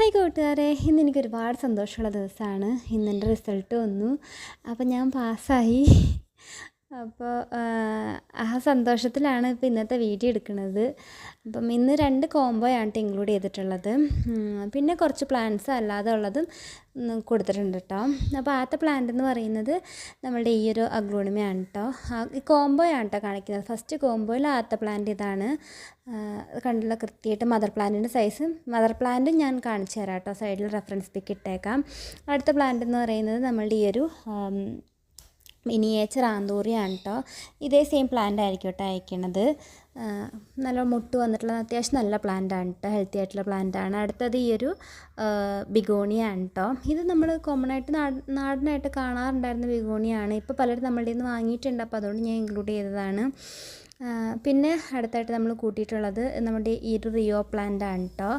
Hi കൂട്ടുകാരെ ഇന്ന് എനിക്ക് ഒരുപാട് സന്തോഷമുള്ള ദിവസമാണ്. ഇന്ന് എന്റെ റിസൾട്ട് വന്നു. അപ്പം ഞാൻ പാസ്സായി അപ്പോൾ ആ സന്തോഷത്തിലാണ് ഇപ്പോൾ ഇന്നത്തെ വീഡിയോ എടുക്കുന്നത്. അപ്പം ഇന്ന് രണ്ട് കോംബോയാണ് ഇൻക്ലൂഡ് ചെയ്തിട്ടുള്ളത്. പിന്നെ കുറച്ച് പ്ലാന്റ്സ് അല്ലാതെ ഉള്ളതും കൊടുത്തിട്ടുണ്ട് കേട്ടോ അപ്പോൾ ആദ്യത്തെ പ്ലാന്റ് എന്ന് പറയുന്നത് നമ്മളുടെ ഈ ഒരു അഗ്ലോണിമയാണ് കേട്ടോ ഈ കോംബോയാണ് കേട്ടോ കാണിക്കുന്നത്. ഫസ്റ്റ് കോംബോയിൽ ആദ്യത്തെ പ്ലാന്റ് ഇതാണ്. കണ്ടുള്ള കൃത്യമായിട്ട് മദർ പ്ലാന്റിന്റെ സൈസ് മദർ പ്ലാന്റ് ഞാൻ കാണിച്ചു തരാം കേട്ടോ സൈഡിൽ റെഫറൻസ് പിക്ക് ഇട്ടേക്കാം. അടുത്ത പ്ലാന്റ് എന്ന് പറയുന്നത് നമ്മളുടെ ഈ ഒരു മിനിയേച്ചർ ആന്തൂറിയാണ് കേട്ടോ ഇതേ സെയിം പ്ലാന്റ് ആയിരിക്കും കേട്ടോ അയക്കണത്. നല്ല മുട്ട് വന്നിട്ടുള്ള അത്യാവശ്യം നല്ല പ്ലാന്റ് ആണ് കേട്ടോ ഹെൽത്തി ആയിട്ടുള്ള പ്ലാന്റ് ആണ്. അടുത്തത് ഈ ഒരു ബിഗോണിയാണ് കേട്ടോ ഇത് നമ്മൾ കോമൺ ആയിട്ട് നാടനായിട്ട് കാണാറുണ്ടായിരുന്ന ബിഗോണിയാണ്. ഇപ്പോൾ പലരും നമ്മളുടെ നിന്ന് വാങ്ങിയിട്ടുണ്ട്. അപ്പോൾ അതുകൊണ്ട് ഞാൻ ഇൻക്ലൂഡ് ചെയ്തതാണ്. പിന്നെ അടുത്തായിട്ട് നമ്മൾ കൂട്ടിയിട്ടുള്ളത് നമ്മുടെ ഈ ഒരു റിയോ പ്ലാന്റ് ആണ് കേട്ടോ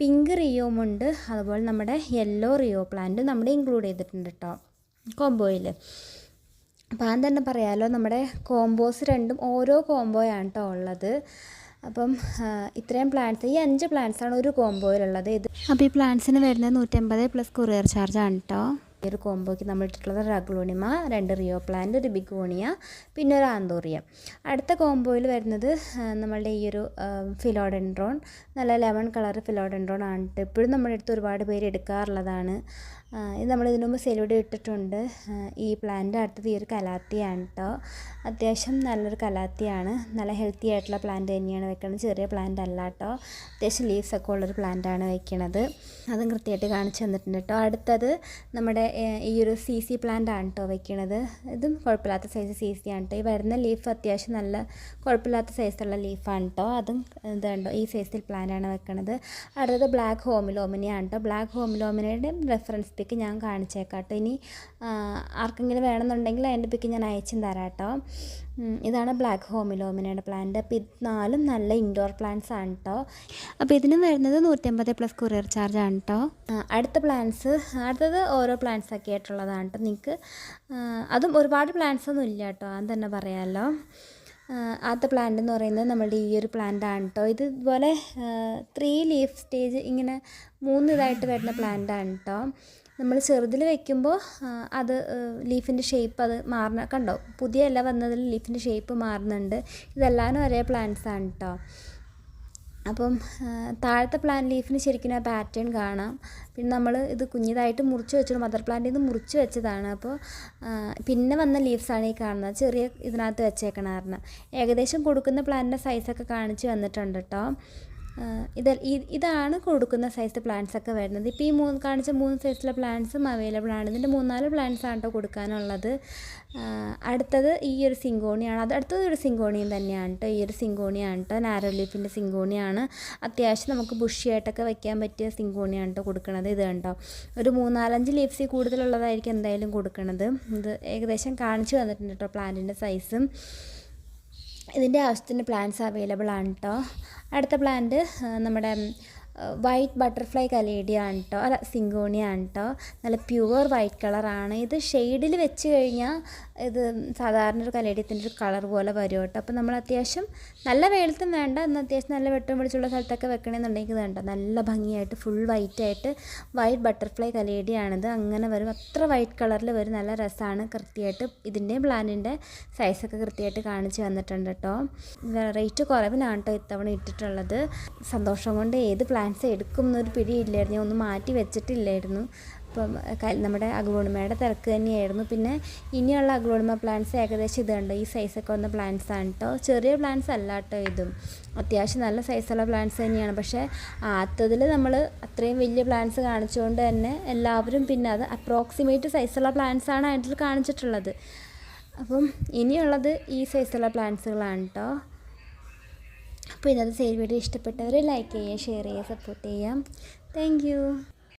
പിങ്ക് റിയോമുണ്ട് അതുപോലെ നമ്മുടെ യെല്ലോ റിയോ പ്ലാന്റ് നമ്മുടെ ഇൻക്ലൂഡ് ചെയ്തിട്ടുണ്ട് കേട്ടോ കോംബോയിൽ ആദ്യം തന്നെ പറയാമല്ലോ നമ്മുടെ കോംബോസ് രണ്ടും ഓരോ കോംബോയാണ് കേട്ടോ ഉള്ളത്. അപ്പം ഇത്രയും പ്ലാന്റ്സ് ഈ അഞ്ച് പ്ലാൻസാണ് ഒരു കോംബോയിലുള്ളത് ഇത് അപ്പോൾ ഈ പ്ലാന്റ്സിന് വരുന്നത് നൂറ്റമ്പത് പ്ലസ് കൊറിയർ ചാർജാണ് കേട്ടോ ഈ ഒരു കോംബോയ്ക്ക് നമ്മൾ ഇട്ടിട്ടുള്ളത് റഗ്ലോണിമ രണ്ട് റിയോ പ്ലാന്റ് ഒരു ബിഗോണിയ പിന്നെ ഒരു ആന്തോറിയ അടുത്ത കോംബോയിൽ വരുന്നത് നമ്മളുടെ ഈ ഒരു ഫിലോഡെൻഡ്രോൺ നല്ല ലെമൺ കളർ ഫിലോഡെൻഡ്രോൺ ആണ് ഇപ്പോഴും നമ്മുടെ അടുത്ത് ഒരുപാട് പേര് എടുക്കാറുള്ളതാണ്. ഇത് നമ്മൾ ഇതിനു മുമ്പ് സെലൂടെ ഇട്ടിട്ടുണ്ട്. ഈ പ്ലാന്റ് അടുത്തത് ഈ ഒരു കലാത്തിയാണ് കേട്ടോ അത്യാവശ്യം നല്ലൊരു കലാത്തിയാണ്. നല്ല ഹെൽത്തി ആയിട്ടുള്ള പ്ലാന്റ് തന്നെയാണ് വെക്കുന്നത്. ചെറിയ പ്ലാന്റ് അല്ല കേട്ടോ അത്യാവശ്യം ലീവ്സ് ഒക്കെ ഉള്ളൊരു പ്ലാന്റാണ് വെക്കുന്നത് അതും കൃത്യമായിട്ട് കാണിച്ചു തന്നിട്ടുണ്ട് കേട്ടോ അടുത്തത് നമ്മുടെ ഈ ഒരു സി സി പ്ലാന്റ് ആണ് കേട്ടോ വെക്കുന്നത് ഇതും കുഴപ്പമില്ലാത്ത സൈസ് സി സി ആണ് കേട്ടോ ഈ വരുന്ന ലീഫ് അത്യാവശ്യം നല്ല കുഴപ്പമില്ലാത്ത സൈസുള്ള ലീഫാണ് കേട്ടോ അതും ഇതുണ്ടോ ഈ സൈസിൽ പ്ലാന്റാണ് വെക്കുന്നത് അടുത്തത് ബ്ലാക്ക് ഹോമിലോമിനിയാണ് കേട്ടോ ബ്ലാക്ക് ഹോമിലോമിനയുടെ റെഫറൻസ് പിക്ക് ഞാൻ കാണിച്ചേക്കാം കേട്ടോ ഇനി ആർക്കെങ്കിലും വേണമെന്നുണ്ടെങ്കിൽ അതിന്റെ പിക്ക് ഞാൻ അയച്ചും തരാം കേട്ടോ ഇതാണ് ബ്ലാക്ക് ഹോമിലോമിനയുടെ പ്ലാന്റ് അപ്പോൾ ഇത് നാലും നല്ല ഇൻഡോർ പ്ലാന്റ്സ് ആണ് കേട്ടോ അപ്പോൾ ഇതിനും വരുന്നത് നൂറ്റമ്പത് പ്ലസ് കൊറിയർ ചാർജ് ആണ് കേട്ടോ അടുത്ത പ്ലാന്റ്സ് അടുത്തത് ഓരോ പ്ലാന്റ്സ് ഒക്കെ ആയിട്ടുള്ളതാണ് കേട്ടോ നിങ്ങൾക്ക് അതും ഒരുപാട് പ്ലാന്റ്സ് ഒന്നും ഇല്ല കേട്ടോ അത് തന്നെ പറയാമല്ലോ ആദ്യത്തെ പ്ലാന്റ് എന്ന് പറയുന്നത് നമ്മുടെ ഈ ഒരു പ്ലാന്റ് ആണ് കേട്ടോ ഇത് ഇതുപോലെ ത്രീ ലീഫ് സ്റ്റേജ് ഇങ്ങനെ മൂന്ന് ഇതായിട്ട് വരുന്ന പ്ലാന്റ് ആണ് കേട്ടോ നമ്മൾ ചെറുതിൽ വെക്കുമ്പോൾ അത് ലീഫിന്റെ ഷേപ്പ് അത് മാറണ കണ്ടോ? പുതിയ ഇല വന്നതിൽ ലീഫിന്റെ ഷേപ്പ് മാറുന്നുണ്ട്. ഇതെല്ലാവരും ഒരേ ആണ് കേട്ടോ അപ്പം താഴത്തെ പ്ലാൻ ലീഫിന് ശരിക്കും ആ പാറ്റേൺ കാണാം. പിന്നെ നമ്മൾ ഇത് കുഞ്ഞിതായിട്ട് മുറിച്ച് വെച്ചിട്ട് മദർ പ്ലാന്റിൽ നിന്ന് മുറിച്ച് വെച്ചതാണ്. അപ്പോൾ പിന്നെ വന്ന ലീവ്സാണ് ഈ കാണുന്നത്. ചെറിയ ഇതിനകത്ത് വെച്ചേക്കണമായിരുന്നു ഏകദേശം കൊടുക്കുന്ന പ്ലാന്റിന്റെ സൈസൊക്കെ കാണിച്ച് വന്നിട്ടുണ്ട് കേട്ടോ ഇത് ഇതാണ് കൊടുക്കുന്ന സൈസ് പ്ലാന്റ്സ് ഒക്കെ വരുന്നത്. ഇപ്പോൾ ഈ മൂന്ന് കാണിച്ച മൂന്ന് സൈസിലെ പ്ലാന്റ്സും അവൈലബിൾ ആണ്. ഇതിന്റെ മൂന്നാൽ പ്ലാന്റ്സ് ആണ് കേട്ടോ കൊടുക്കാനുള്ളത്. അടുത്തത് ഈ ഒരു സിങ്കോണിയാണ്. അത് അടുത്തത് ഒരു സിങ്കോണിയും തന്നെയാണ് കേട്ടോ ഈ ഒരു സിങ്കോണിയാണ് കേട്ടോ നാരോ ലീഫിന്റെ സിങ്കോണിയാണ്. അത്യാവശ്യം നമുക്ക് ബുഷിയായിട്ടൊക്കെ വെക്കാൻ പറ്റിയ സിങ്കോണിയാണ് കേട്ടോ കൊടുക്കുന്നത് ഇത് കണ്ടോ? ഒരു മൂന്നാലഞ്ച് ലീഫ്സിൽ കൂടുതലുള്ളതായിരിക്കും എന്തായാലും കൊടുക്കുന്നത് ഇത് ഏകദേശം കാണിച്ചു തന്നിട്ടുണ്ട് കേട്ടോ പ്ലാന്റിന്റെ സൈസും ഇതിന്റെ ആവശ്യത്തിന് പ്ലാന്റ്സ് അവൈലബിൾ ആണ് കേട്ടോ അടുത്ത പ്ലാന്റ് നമ്മുടെ വൈറ്റ് ബട്ടർഫ്ലൈ കലേഡിയാണ് കേട്ടോ അല്ല സിങ്കോണിയാണ് കേട്ടോ നല്ല പ്യുവർ വൈറ്റ് കളറാണ് ഇത് ഷെയ്ഡിൽ വെച്ച് കഴിഞ്ഞാൽ ഇത് സാധാരണ ഒരു കലേഡിയത്തിന്റെ ഒരു കളർ പോലെ വരും കേട്ടോ അപ്പോൾ നമ്മൾ അത്യാവശ്യം നല്ല വെയിലത്തും വേണ്ട. എന്നാൽ അത്യാവശ്യം നല്ല വെട്ടം പിടിച്ചുള്ള സ്ഥലത്തൊക്കെ വെക്കണമെന്നുണ്ടെങ്കിൽ വേണ്ട. നല്ല ഭംഗിയായിട്ട് ഫുൾ വൈറ്റ് ആയിട്ട് വൈറ്റ് ബട്ടർഫ്ലൈ കലേഡിയാണിത് അങ്ങനെ വരും. അത്ര വൈറ്റ് കളറിൽ വരും. നല്ല രസമാണ് കൃത്യമായിട്ട് ഇതിന്റെ പ്ലാനിന്റെ സൈസൊക്കെ കൃത്യമായിട്ട് കാണിച്ച് വന്നിട്ടുണ്ട് കേട്ടോ റേറ്റ് കുറവിനാണ് കേട്ടോ ഇത്തവണ ഇട്ടിട്ടുള്ളത്. സന്തോഷം കൊണ്ട് ഏത് പ്ലാൻ പ്ലാന്റ്സ് എടുക്കും എന്നൊരു പിടിയില്ലായിരുന്നു. ഞാൻ ഒന്ന് മാറ്റി വെച്ചിട്ടില്ലായിരുന്നു. അപ്പം നമ്മുടെ അഗ്ലോണിമയുടെ തിരക്ക് തന്നെയായിരുന്നു. പിന്നെ ഇനിയുള്ള അഗ്ലോണിമ പ്ലാന്റ്സ് ഏകദേശം ഇതുണ്ട്. ഈ സൈസൊക്കെ വന്ന പ്ലാന്റ്സ് ആണ് കേട്ടോ ചെറിയ പ്ലാന്റ്സ് അല്ല കേട്ടോ ഇതും. അത്യാവശ്യം നല്ല സൈസുള്ള പ്ലാന്റ്സ് തന്നെയാണ്. പക്ഷേ ആത്തതിൽ നമ്മൾ അത്രയും വലിയ പ്ലാന്റ്സ് കാണിച്ചുകൊണ്ട് തന്നെ എല്ലാവരും പിന്നെ അത് അപ്രോക്സിമേറ്റ് സൈസുള്ള പ്ലാന്റ്സ് ആണ് അതിൽ കാണിച്ചിട്ടുള്ളത്. അപ്പം ഇനിയുള്ളത് ഈ സൈസുള്ള പ്ലാന്റ്സുകളാണ് കേട്ടോ അപ്പോൾ ഇന്നത്തെ സെയിൽ വീഡിയോ ഇഷ്ടപ്പെട്ടവർ ലൈക്ക് ചെയ്യുക ഷെയർ ചെയ്യുക സപ്പോർട്ട് ചെയ്യാം താങ്ക്